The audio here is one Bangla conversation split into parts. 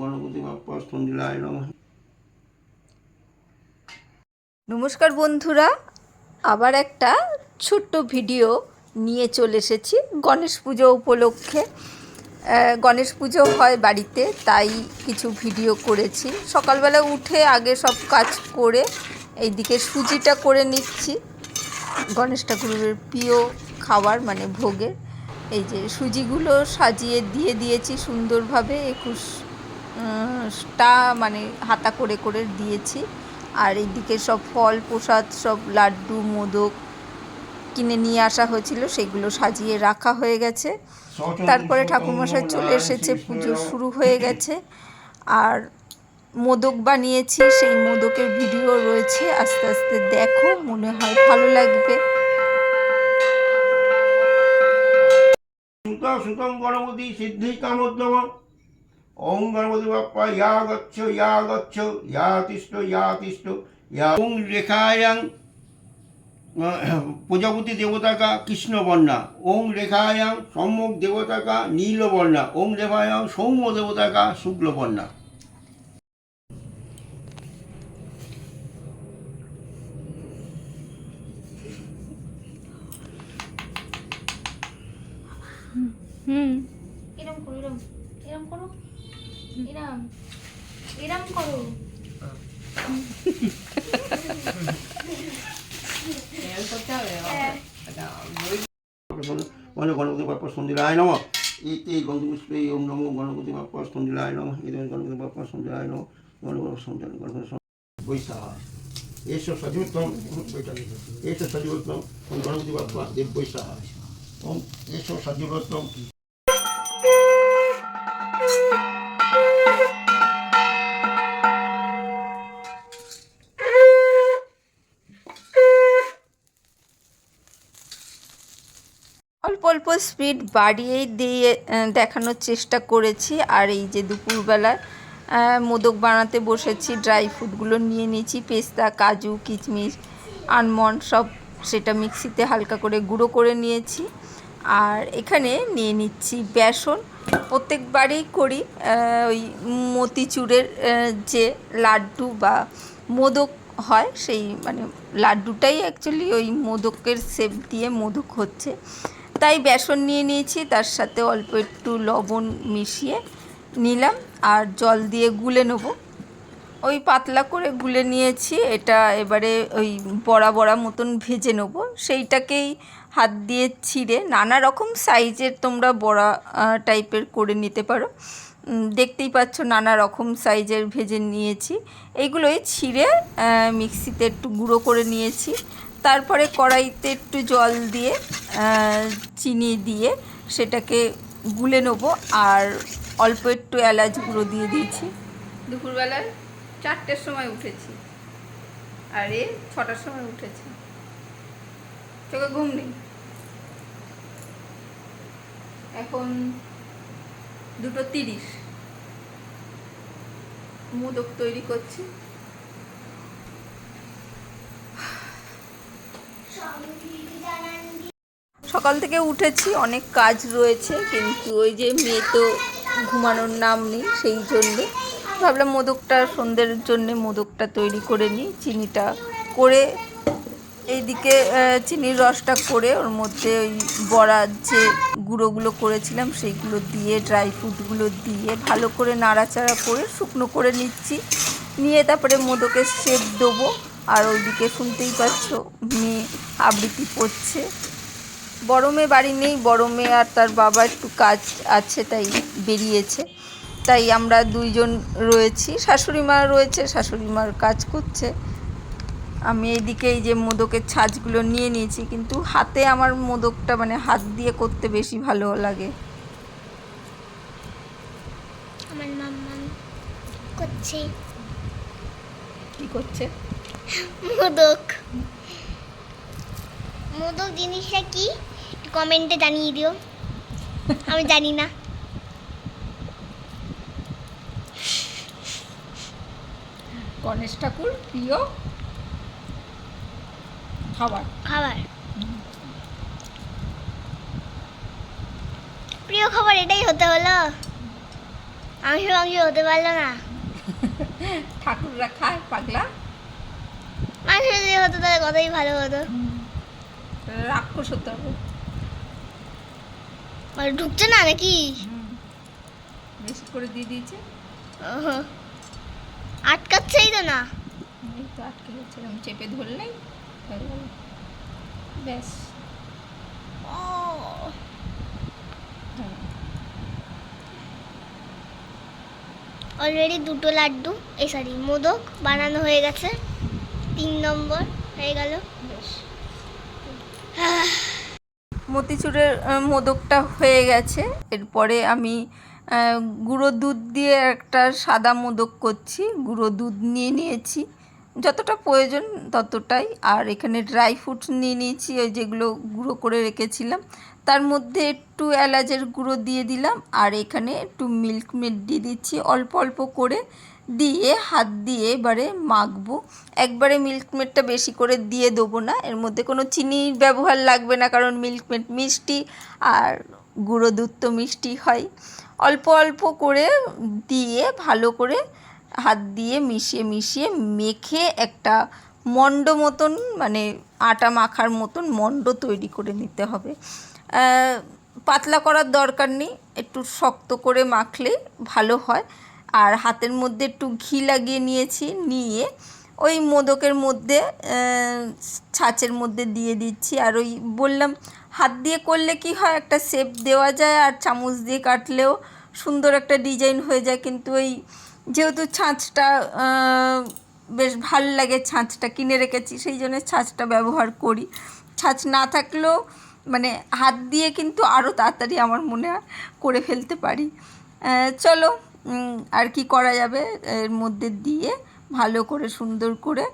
গণপতি বাপ্পা স্থন্দিলায় নমঃ। নমস্কার বন্ধুরা আবার একটা ছোট্ট ভিডিও নিয়ে চলে এসেছি গণেশ পুজো উপলক্ষে। গণেশ পুজো হয় বাড়িতে তাই কিছু ভিডিও করেছি। সকালবেলা উঠে আগে সব কাজ করে এইদিকে সুজিটা করে নিচ্ছি। গণেশ ঠাকুরের প্রিয় খাবার মানে ভোগের। এই যে সুজিগুলো সাজিয়ে দিয়ে দিয়েছি সুন্দরভাবে একুশ উম, টা মানে হাতা করে করে দিয়েছি। আর এইদিকে সব ফল প্রসাদ সব লাড্ডু মোদক কিনে নিয়ে আসা হয়েছিল সেগুলো সাজিয়ে রাখা হয়ে গেছে। তারপরে ঠাকুরমশাই চলে এসেছে পুজো শুরু হয়ে গেছে। আর মোদক বানিয়েছি সেই মোদকের ভিডিও রয়েছে আস্তে আস্তে দেখো মনে হয় ভালো লাগবে। সুত সুতম গণপতি সিদ্ধি কামোদ্যম ওং গণপতি বাপ্পা ইয়া গচ্ছ ইয়া গচ্ছ, ইয়া তিষ্ঠ ইয়া তিষ্ঠ, ইয়া ওং রেখায়াং প্রজাপতি দেবতাকা কৃষ্ণবর্ণা কৃষ্ণ বর্ণা। ওং রেখায়াং সম্যক দেবতাকা নীলবর্ণা নীল বর্ণা। ওং রেখায়াং সৌম্য দেবতা কা হুম। এরম করো এরম এরম করো। এরম এরম করো। মানে গণপতি বাপ্পা সন্ধিলায় নম। এতে গন্ধপুষ্পে ওম নমো গণপতি বাপ্পা সন্ধিলায় নম। এতে গণপতি বাপ্পা সন্ধিলায় নম। গণপতি সন্ধিলায় গণপতি বৈশাখ। গণপতি বাপ্পা দেব ওম অল্প অল্প স্পিড বাড়িয়েই দিয়ে দেখানোর চেষ্টা করেছি। আর এই যে দুপুরবেলা মোদক বানাতে বসেছি ড্রাই ফ্রুটগুলো নিয়ে নিয়েছি, পেস্তা, কাজু, কিচমিচ আলমন্ড সব সেটা মিক্সিতে হালকা করে গুঁড়ো করে নিয়েছি। আর এখানে নিয়ে নিচ্ছি বেসন। প্রত্যেকবারই করি ওই মতিচুরের যে লাড্ডু বা মোদক হয়, সেই মানে লাড্ডুটাই অ্যাকচুয়ালি ওই মোদকের সেপ দিয়ে মোদক হচ্ছে। তাই বেসন নিয়ে নিয়েছি, তার সাথে অল্প একটু লবণ মিশিয়ে নিলাম আর জল দিয়ে গুলে নেব। ওই পাতলা করে গুলে নিয়েছি, এটা এবারে ওই বড়া বড়া মতন ভেজে নেব। সেইটাকেই হাত দিয়ে ছিঁড়ে নানা রকম সাইজের তোমরা বড়া টাইপের করে নিতে পারো। দেখতেই পাচ্ছ নানা রকম সাইজের ভেজে নিয়েছি। এইগুলোই ছিঁড়ে মিক্সিতে একটু গুঁড়ো করে নিয়েছি। তারপরে কড়াইতে একটু জল দিয়ে চিনি দিয়ে সেটাকে গুলে নেব আর অল্প একটু এলাচ গুঁড়ো দিয়ে দিয়েছি। দুপুরবেলায় চারটের সময় উঠেছি। আর এ ছটার সময় উঠেছি। চোখে ঘুম নেই। এখন দুটো তিরিশ। মোদক তৈরি করছি। সকাল থেকে উঠেছি, অনেক কাজ রয়েছে, কিন্তু ওই যে মেয়ে তো ঘুমানোর নাম নেই, সেই জন্যে। ভাবলাম মোদকটা, সন্ধ্যের জন্য মোদকটা তৈরি করে নিই, চিনিটা করে এইদিকে চিনির রসটা করে ওর মধ্যে ওই বড়ার যে গুঁড়োগুলো করেছিলাম, সেইগুলো দিয়ে ড্রাই ফ্রুটগুলো দিয়ে ভালো করে নাড়াচাড়া করে শুকনো করে নিচ্ছি। নিয়ে তারপরে মোদকের শেপ দেবো। আর ওইদিকে শুনতেই পাচ্ছ, মেয়ে আবৃত্তি করছে। বড় মেয়ে বাড়ি নেই বড় মেয়ে আর তার বাবা একটু কাজ আছে, তাই বেরিয়েছে। তাই আমরা দুইজন রয়েছি। শাশুড়ি মা রয়েছে শাশুড়ি মার কাজ করছে। আমি এইদিকে এই যে মোদকের ছাঁচগুলো নিয়ে নিয়েছি কিন্তু হাতে আমার মোদকটা মানে হাত দিয়ে করতে বেশি ভালো লাগে। আমার মাম্মা করছে। কি করছে? মোদক। মোদক জিনিসটা কি? কমেন্টে জানিয়ে দিও। আমি জানি না। গণেশ ঠাকুর প্রিয় খাবার? খাবার। প্রিয় খবর এটাই হতে হলো। মাংস মাংস হতে পারল না। ঠাকুররা খায় পাগলা? মাংস যদি হতো তাহলে কতই ভালো হতো। রাক্ষস হতে হবে। মানে ঢুকছে না নাকি? বেশি করে দিয়ে দিয়েছে। আটকাচ্ছেই তো না। এই তো আটকে যাচ্ছে আমি চেপে ধরলেই হয়ে গেল ব্যাস ও অলরেডি দুটো লাড্ডু এই সরি মোদক বানানো হয়ে গেছে তিন নম্বর হয়ে গেল। বেশ মতিচুরের মোদকটা হয়ে গেছে। এরপরে আমি গুঁড়ো দুধ দিয়ে একটা সাদা মোদক করছি গুঁড়ো দুধ নিয়ে নিয়েছি। যতটা প্রয়োজন ততটাই। আর এখানে ড্রাই ফ্রুটস নিয়ে নিয়েছি, ওই যেগুলো গুঁড়ো করে রেখেছিলাম। তার মধ্যে একটু এলাচের গুঁড়ো দিয়ে দিলাম, আর এখানে একটু মিল্ক মেড দিয়ে দিচ্ছি। অল্প অল্প করে দিয়ে হাত দিয়ে এবারে মাখবো। একবারে মিল্ক মেডটা বেশি করে দিয়ে দেবো না, এর মধ্যে কোনো চিনির ব্যবহার লাগবে না, কারণ মিল্ক মেড মিষ্টি আর গুঁড়ো দুধ তো মিষ্টি হয়। অল্প অল্প করে দিয়ে ভালো করে হাত দিয়ে মিশিয়ে মিশিয়ে মেখে একটা মণ্ড মতন মানে আটা মাখার মতন মণ্ড তৈরি করে নিতে হবে। পাতলা করার দরকার নেই, একটু শক্ত করে মাখলে ভালো হয়। আর হাতের মধ্যে একটু ঘি লাগিয়ে নিয়েছি, নিয়ে ওই মোদকের মধ্যে ছাঁচের মধ্যে দিয়ে দিচ্ছি। আর ওই বললাম, হাত দিয়ে করলে কি হয়, একটা শেপ দেওয়া যায় আর চামচ দিয়ে কাটলেও সুন্দর একটা ডিজাইন হয়ে যায়। কিন্তু ওই যেহেতু ছাঁচটা বেশ ভালো লাগে ছাঁচটা কিনে রেখেছি, সেই জন্য ছাঁচটা ব্যবহার করি। ছাঁচ না থাকলেও মানে হাত দিয়ে কিন্তু আরও তাড়াতাড়ি আমার মনে করে ফেলতে পারি। চলো আর কি করা যাবে? এর মধ্যে দিয়ে ভালো করে, সুন্দর করে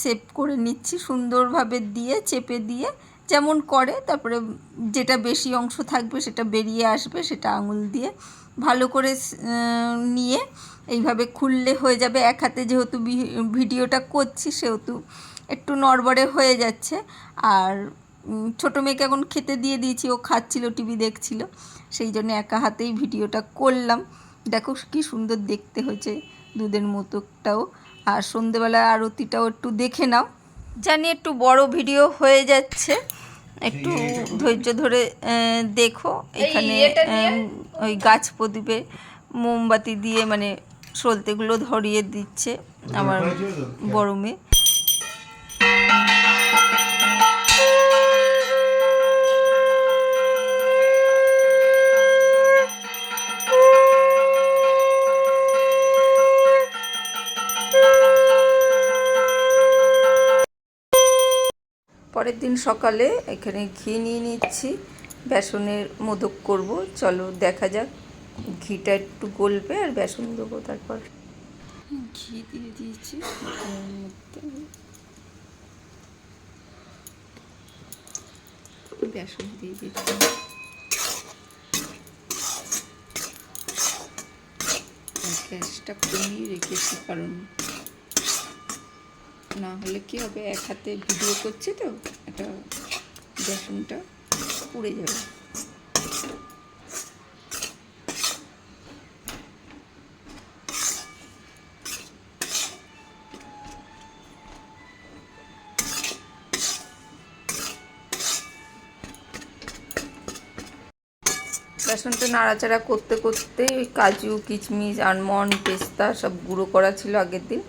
সেপ করে নিচ্ছি, সুন্দরভাবে দিয়ে, চেপে দিয়ে, যেমন করে, তারপরে যেটা বেশি অংশ থাকবে সেটা বেরিয়ে আসবে, সেটা আঙুল দিয়ে ভালো করে নিয়ে এইভাবে খুললে হয়ে যাবে। এক হাতে যেহেতু ভিডিওটা করছি সেহেতু একটু নড়বড়ে হয়ে যাচ্ছে। আর ছোটো মেয়েকে এখন খেতে দিয়ে দিয়েছি ও খাচ্ছিল টিভি দেখছিল। সেই জন্য একা হাতেই ভিডিওটা করলাম। দেখো কি সুন্দর দেখতে হয়েছে দুধের মতোটাও। আর সন্ধেবেলা আরতিটাও একটু দেখে নাও। জানি একটু বড় ভিডিও হয়ে যাচ্ছে। একটু ধৈর্য ধরে দেখো। এখানে ওই গাছ প্রদীপে মোমবাতি দিয়ে মানে সলতেগুলো ধরিয়ে দিচ্ছে আমার বড় মেয়ে। পরের দিন সকালে এখানে ঘি নিয়ে নিচ্ছি। বেসনের মোদক করব। চলো দেখা যাক। ঘিটা একটু গলবে আর বেসন দেবো তারপর। ঘি দিয়ে দিয়েছি। বেসন দিয়ে দিচ্ছি। গ্যাসটা কমিয়ে রেখেছি কারণ না হলে কি হবে? এক হাতে ভিডিও করছি তো, একটা বেসনটা। পুড়ে যাবে। বেসনটা নাড়াচাড়া করতে করতে ওই কাজু, কিচমিচ, আলমন্ড, পেস্তা সব গুঁড়ো করা ছিল আগের দিন,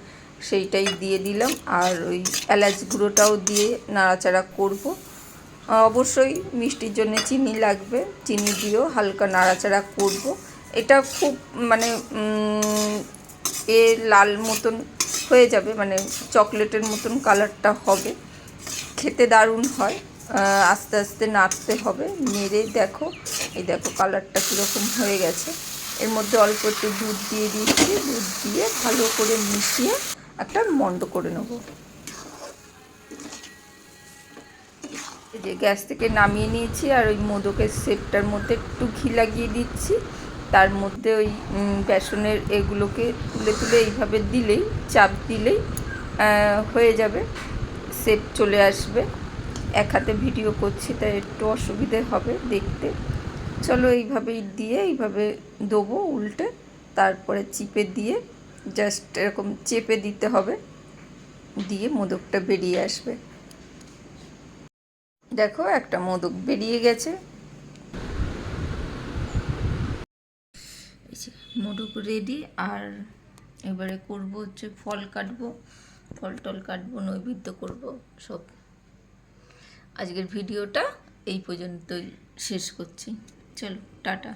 সেইটাই দিয়ে দিলাম। আর ওই এলাচ গুঁড়োটাও দিয়ে নাড়াচাড়া করব। অবশ্যই মিষ্টির জন্য চিনি লাগবে। চিনি দিয়েও হালকা নাড়াচাড়া করব। এটা খুব মানে এ লাল মতন হয়ে যাবে মানে চকলেটের মতন কালারটা হবে। খেতে দারুণ হয়। আস্তে আস্তে নাড়তে হবে। নেড়ে দেখো, এই দেখো কালারটা কীরকম হয়ে গেছে। এর মধ্যে অল্প একটু দুধ দিয়ে দিয়েছি। দুধ দিয়ে ভালো করে মিশিয়ে একটা মন্ড করে নেব। যে গ্যাস থেকে নামিয়ে নিয়েছি আর ওই মোদকের সেপটার মধ্যে একটু ঘি লাগিয়ে দিচ্ছি। তার মধ্যে ওই বেসনের এগুলোকে তুলে তুলে এইভাবে দিলেই, চাপ দিলেই হয়ে যাবে। সেপ চলে আসবে। এক হাতে ভিডিও করছি, তাই একটু অসুবিধে হবে দেখতে। চলো এইভাবেই দিয়ে, এইভাবে দেবো উল্টে, তারপরে চিপে দিয়ে জাস্ট এরকম চেপে দিতে হবে। দিয়ে মোদকটা বেরিয়ে আসবে। দেখো, একটা মোদক বেরিয়ে গেছে। মোদক রেডি আর এবারে করব হচ্ছে ফল কাটবো। ফল টল কাটবো, নৈবেদ্য করব, সব। আজকের ভিডিওটা এই পর্যন্তই শেষ করছি। চলো, টাটা।